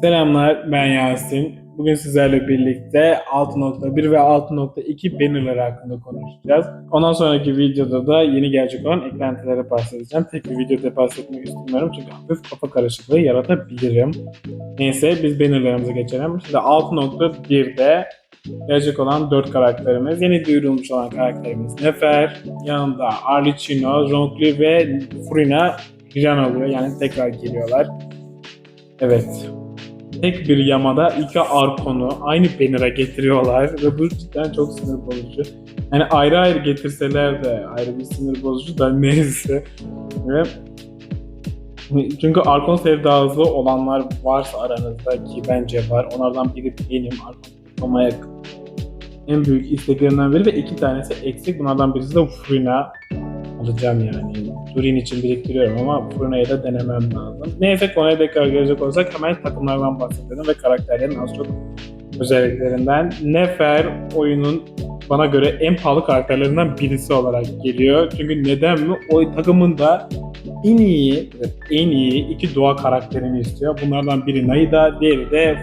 Selamlar, ben Yasin. Bugün sizlerle birlikte 6.1 ve 6.2 bannerları hakkında konuşacağız. Ondan sonraki videoda da yeni gelecek olan eklentilere bahsedeceğim. Tek bir videoda bahsetmek istemiyorum çünkü hafif kafa karışıklığı yaratabilirim. Neyse biz bannerlarımıza geçelim. Şimdi 6.1'de gelecek olan 4 karakterimiz. Yeni duyurulmuş olan karakterimiz Nefer. Yanında Arlecchino, Jonqli ve Furina Riran alıyor. Yani tekrar geliyorlar. Evet, tek bir yamada iki Arkon'u aynı banner'a getiriyorlar ve bu cidden çok sinir bozucu. Yani ayrı ayrı getirseler de ayrı bir sinir bozucu da neyse. Ve çünkü Arkon sevdalısı olanlar varsa aranızda ki bence var. Onlardan biri benim Arkon tutmamaya en büyük isteklerinden biri ve iki tanesi eksik. Bunlardan birisi de Furina alacağım yani. Turin için biriktiriyorum ama Furina'yı da denemem lazım. Neyse konuya tekrar gelecek olursak hemen takımlardan bahsedelim ve karakterlerin az çok özelliklerinden. Nefer oyunun bana göre en pahalı karakterlerinden birisi olarak geliyor. Çünkü neden mi? O takımında en iyi, en iyi iki doğa karakterini istiyor. Bunlardan biri Naida, diğeri de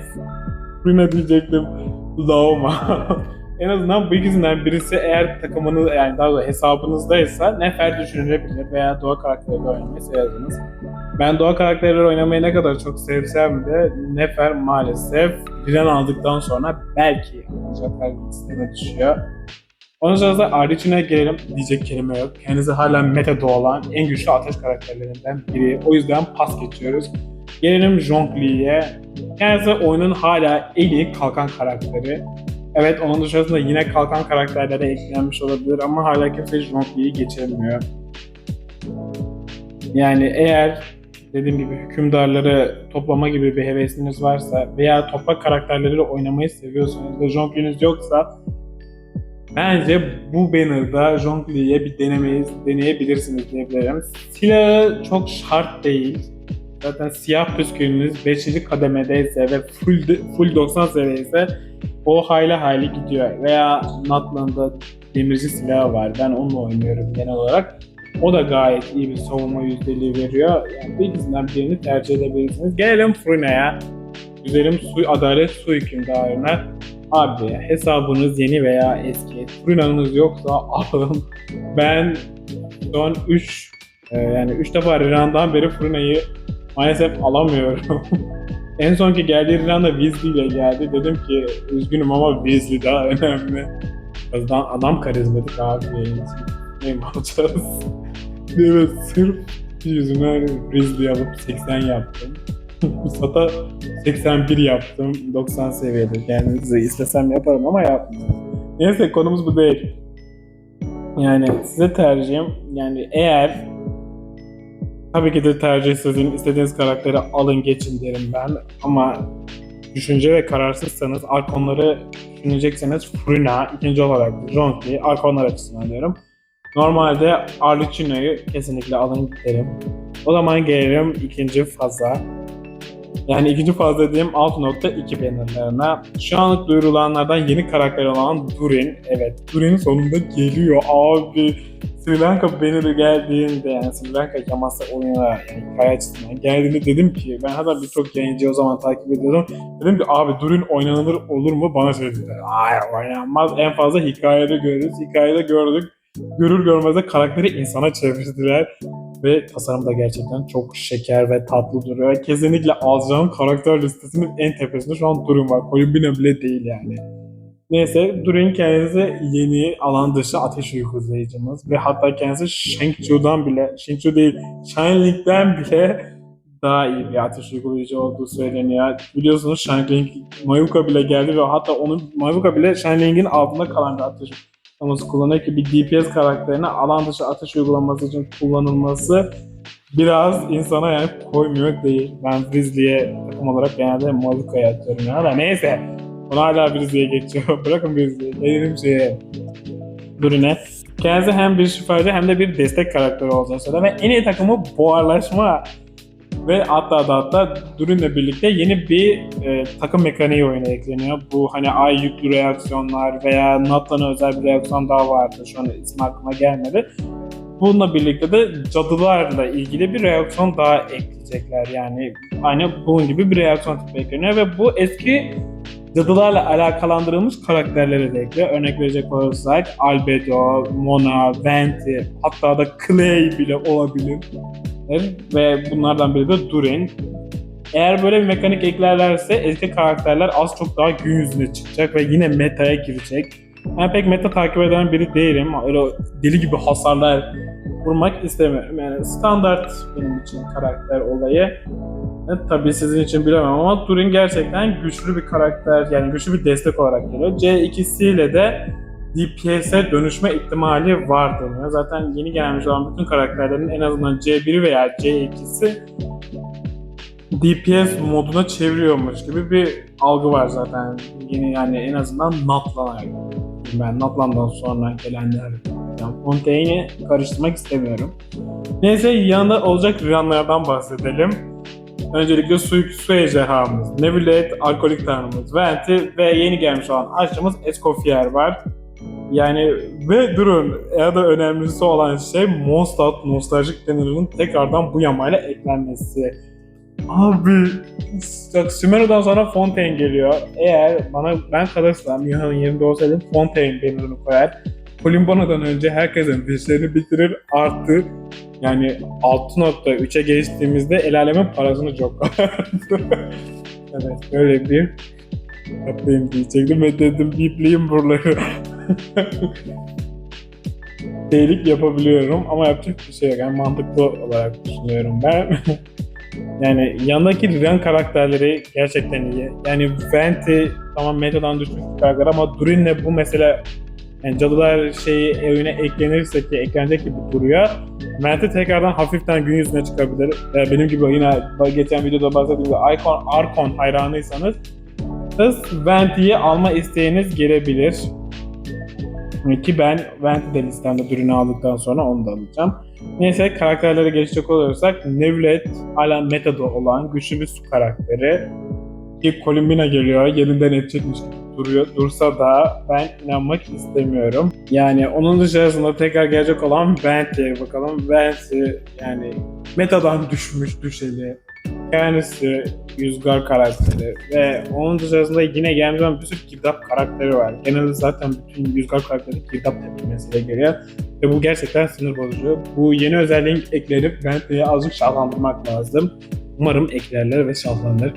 diyecektim. Laoma. En azından bu ikisinden birisi eğer takımınız yani daha doğrusu hesabınızdaysa Nefer düşünülebilir veya doğa karakteriyle oynamayı seviyorsanız. Ben doğa karakterleri oynamayı ne kadar çok sevsem de Nefer maalesef Riren aldıktan sonra belki alacaklar listeme düşüyor. Ondan sonra da Arliç'ine gelelim diyecek kelime yok. Kendisi hala meta'da olan en güçlü ateş karakterlerinden biri. O yüzden pas geçiyoruz. Gelelim Jongli'ye. Kendisi oyunun hala en iyi kalkan karakteri. Evet onun dışarısında yine kalkan karakterlere eklenmiş olabilir ama hala kimse Jongli'yi geçemiyor. Yani eğer dediğim gibi hükümdarları toplama gibi bir hevesiniz varsa veya toprak karakterleriyle oynamayı seviyorsanız ve Jongli'niz yoksa bence bu banner'da Jongli'ye bir denemeyi deneyebilirsiniz diyebilirim. Silahı çok şart değil. Zaten siyah püskülünüz 5. kademedeyse ve full, full 90 seviye ise o hayli hayli gidiyor. Veya Natlan'da demirci silahı var. Ben onunla oynuyorum genel olarak. O da gayet iyi bir savunma yüzdeliği veriyor. Yani bu ikisinden birini tercih edebilirsiniz. Gelelim Furina'ya. Güzelim su, adalet su hükümdarına. Abi hesabınız yeni veya eski. Furina'nız yoksa alın. Ben son 3 yani 3 defa Riran'dan beri Furina'yı maalesef alamıyorum. en sonki geldiği Rihanna Weasley ile geldi. Dedim ki üzgünüm ama Weasley daha önemli. Adam, adam karizmatik abi. Ne alacağız? Evet sırf yüzüme Weasley alıp 80 yaptım. Sata 81 yaptım. 90 seviyede. Kendinizi istesem yaparım ama yapmıyorum. Neyse konumuz bu değil. Yani size tercihim yani eğer Tabii ki de tercih sizin. istediğiniz karakteri alın geçin derim ben. Ama düşünce ve kararsızsanız arkonları düşünecekseniz Furina, ikinci olarak Jonki, arkonlar açısından diyorum. Normalde Arlecchino'yu kesinlikle alın derim. O zaman gelelim ikinci faza. Yani ikinci faz dediğim 6.2 bannerlarına. Şu anlık duyurulanlardan yeni karakter olan Durin. Evet Durin sonunda geliyor abi. Sri Lanka banner'ı geldiğinde yani Sri Lanka yaması oyuna yani hikaye açısından geldiğinde dedim ki ben hatta birçok yayıncı o zaman takip ediyordum. Dedim ki abi Durin oynanılır olur mu? Bana söylediler. Hayır oynanmaz. En fazla hikayede görürüz. Hikayede gördük. Görür görmez de karakteri insana çevirdiler. Ve tasarım da gerçekten çok şeker ve tatlı duruyor. Kesinlikle alacağım karakter listesinin en tepesinde şu an Durin var. Koyun bile değil yani. Neyse Durin kendisi yeni alan dışı ateş uygulayıcımız ve hatta kendisi Shang-Chu'dan bile, Shang-Chu değil, Shinling'den bile daha iyi bir ateş uygulayıcı olduğu söyleniyor. Biliyorsunuz Shinling Mayuka bile geldi ve hatta onun Mayuka bile Shinling'in altında kalan bir ateş uygulaması kullanıyor ki bir DPS karakterine alan dışı ateş uygulaması için kullanılması biraz insana yani koymuyor değil. Ben Grizzly'ye takım olarak genelde Mayuka'ya atıyorum ya da neyse. Onu hala Grizzly'ye geçiyor. Bırakın Grizzly'yi. Gelelim şeye. Durin'e. Kendisi hem bir şifacı hem de bir destek karakteri olduğunu söylüyor ve en iyi takımı buharlaşma ve hatta da hatta Durin'le birlikte yeni bir e, takım mekaniği oyuna ekleniyor. Bu hani ay yüklü reaksiyonlar veya Natlan'a özel bir reaksiyon daha vardı. Şu an ismi aklıma gelmedi. Bununla birlikte de cadılarla ilgili bir reaksiyon daha ekleyecekler. Yani aynı bunun gibi bir reaksiyon tipi ekleniyor ve bu eski cadılarla alakalandırılmış karakterleri de. Örnek verecek olursak Albedo, Mona, Venti, hatta da Clay bile olabilir. Ve bunlardan biri de Durin. Eğer böyle bir mekanik eklerlerse eski karakterler az çok daha gün yüzüne çıkacak ve yine meta'ya girecek. Ben pek meta takip eden biri değilim. Öyle deli gibi hasarlar vurmak istemiyorum. Yani standart benim için karakter olayı. Evet, tabii sizin için bilemem ama Turing gerçekten güçlü bir karakter, yani güçlü bir destek olarak geliyor. C2'si ile de DPS'e dönüşme ihtimali var deniyor. Zaten yeni gelmiş olan bütün karakterlerin en azından C1'i veya C2'si DPS moduna çeviriyormuş gibi bir algı var zaten. Yeni yani en azından Natlan'a ben Natlan'dan sonra gelenler yani Fontaine'i karıştırmak istemiyorum. Neyse yanında olacak rüyanlardan bahsedelim. Öncelikle su, su ejderhamız, Nebulate, alkolik tanrımız, Venti ve yeni gelmiş olan aşçımız Escoffier var. Yani ve durun ya da önemlisi olan şey Mondstadt nostaljik denirinin tekrardan bu yamayla eklenmesi. Abi bak Sümeru'dan sonra Fontaine geliyor. Eğer bana ben kalırsam Yuhan'ın yerinde olsaydım Fontaine benirini koyar. Colimbono'dan önce herkesin dişlerini bitirir artı yani 6.3'e geçtiğimizde el alemin parasını çok evet böyle bir yapayım diyecektim ve dedim bipleyeyim buraları. Delik yapabiliyorum ama yapacak bir şey yok. Yani mantıklı olarak düşünüyorum ben. yani yandaki Ren karakterleri gerçekten iyi. Yani Venti tamam metadan düşmüş bir karakter ama Durin'le bu mesela yani cadılar şeyi evine eklenirse ki eklenecek gibi duruyor. Venti tekrardan hafiften gün yüzüne çıkabilir. Ee, benim gibi yine geçen videoda bahsettiğim gibi Icon, Arkon hayranıysanız siz Venti'yi alma isteğiniz gelebilir. Ki ben Venti de listemde ürünü aldıktan sonra onu da alacağım. Neyse karakterlere geçecek olursak Nevlet hala metada olan güçlü bir su karakteri. Ki Columbina geliyor yerinden edecekmiş gibi duruyor. Dursa da ben inanmak istemiyorum. Yani onun dışarısında tekrar gelecek olan Venti'ye bakalım. Venti yani metadan düşmüş düşeli. Kendisi Yüzgar karakteri ve onun dışarısında yine gelmiş olan bir sürü girdap karakteri var. Genelde zaten bütün Yüzgar karakteri girdap tepkimesiyle geliyor. Ve bu gerçekten sinir bozucu. Bu yeni özelliğin eklenip Bentley'i azıcık şahlandırmak lazım. Umarım eklerler ve şahlanır.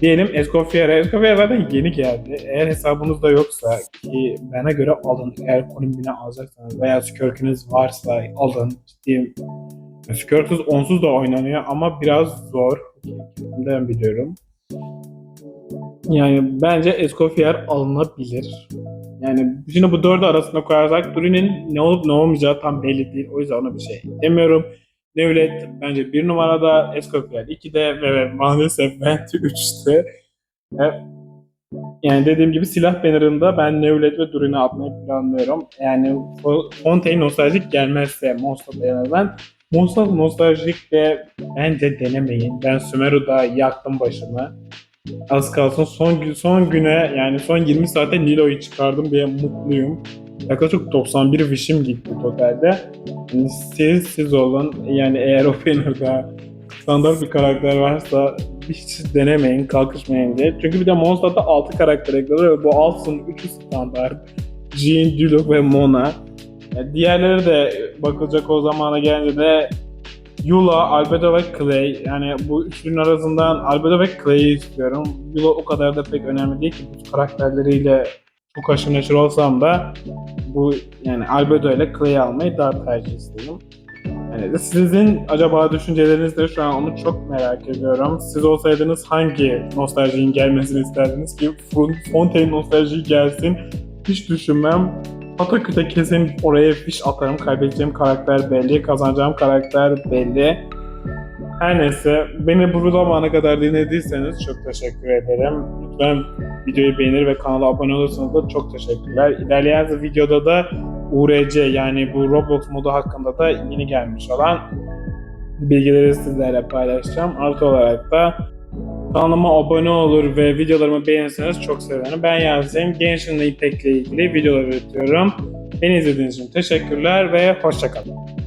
Diyelim Escoffier'e. Escoffier zaten yeni geldi. Eğer hesabınızda yoksa ki bana göre alın. Eğer konumbine alacaksanız veya skirkiniz varsa alın. Ciddiyim. Skirk'suz onsuz da oynanıyor ama biraz zor. Ben biliyorum. Yani bence Escoffier alınabilir. Yani şimdi bu dördü arasında koyarsak Durin'in ne olup ne olmayacağı tam belli değil. O yüzden ona bir şey demiyorum. Nevlet bence bir numarada, Escoffier 2'de ve, ve maalesef Venti 3'te. Yani dediğim gibi silah bannerında ben Nevlet ve Durin'i atmayı planlıyorum. Yani Fontaine nostaljik gelmezse Monster'da en azından Mondstadt nostaljik de bence denemeyin. Ben Sümeru'da yaktım başımı. Az kalsın son son güne yani son 20 saate Nilo'yu çıkardım diye mutluyum. Yaklaşık 91 wish'im gitti totalde. Yani siz siz olun. Yani eğer Opener'da standart bir karakter varsa hiç denemeyin, kalkışmayın diye. Çünkü bir de Mondstadt'ta 6 karakter ekledi ve bu 6'sının 3'ü standart. Jean, Duluk ve Mona. Diğerleri de bakılacak o zamana gelince de Yula, Albedo ve Clay. Yani bu üçlünün arasından Albedo ve Clay'i istiyorum. Yula o kadar da pek önemli değil ki bu karakterleriyle çok aşırı neşir olsam da bu yani Albedo ile Clay'i almayı daha tercih istedim. Yani sizin acaba düşünceleriniz de şu an onu çok merak ediyorum. Siz olsaydınız hangi nostaljiyin gelmesini isterdiniz ki Fontaine nostalji gelsin hiç düşünmem. Pataküte kesin oraya fiş atarım. Kaybedeceğim karakter belli, kazanacağım karakter belli. Her neyse, beni bu zamana kadar dinlediyseniz çok teşekkür ederim. Lütfen videoyu beğenir ve kanala abone olursanız da çok teşekkürler. İlerleyen videoda da URC yani bu Roblox modu hakkında da yeni gelmiş olan bilgileri sizlerle paylaşacağım. Artı olarak da Kanalıma abone olur ve videolarımı beğenirseniz çok sevinirim. Ben Yasin. Gençliğinde İpek'le ilgili videolar üretiyorum. Beni izlediğiniz için teşekkürler ve hoşçakalın.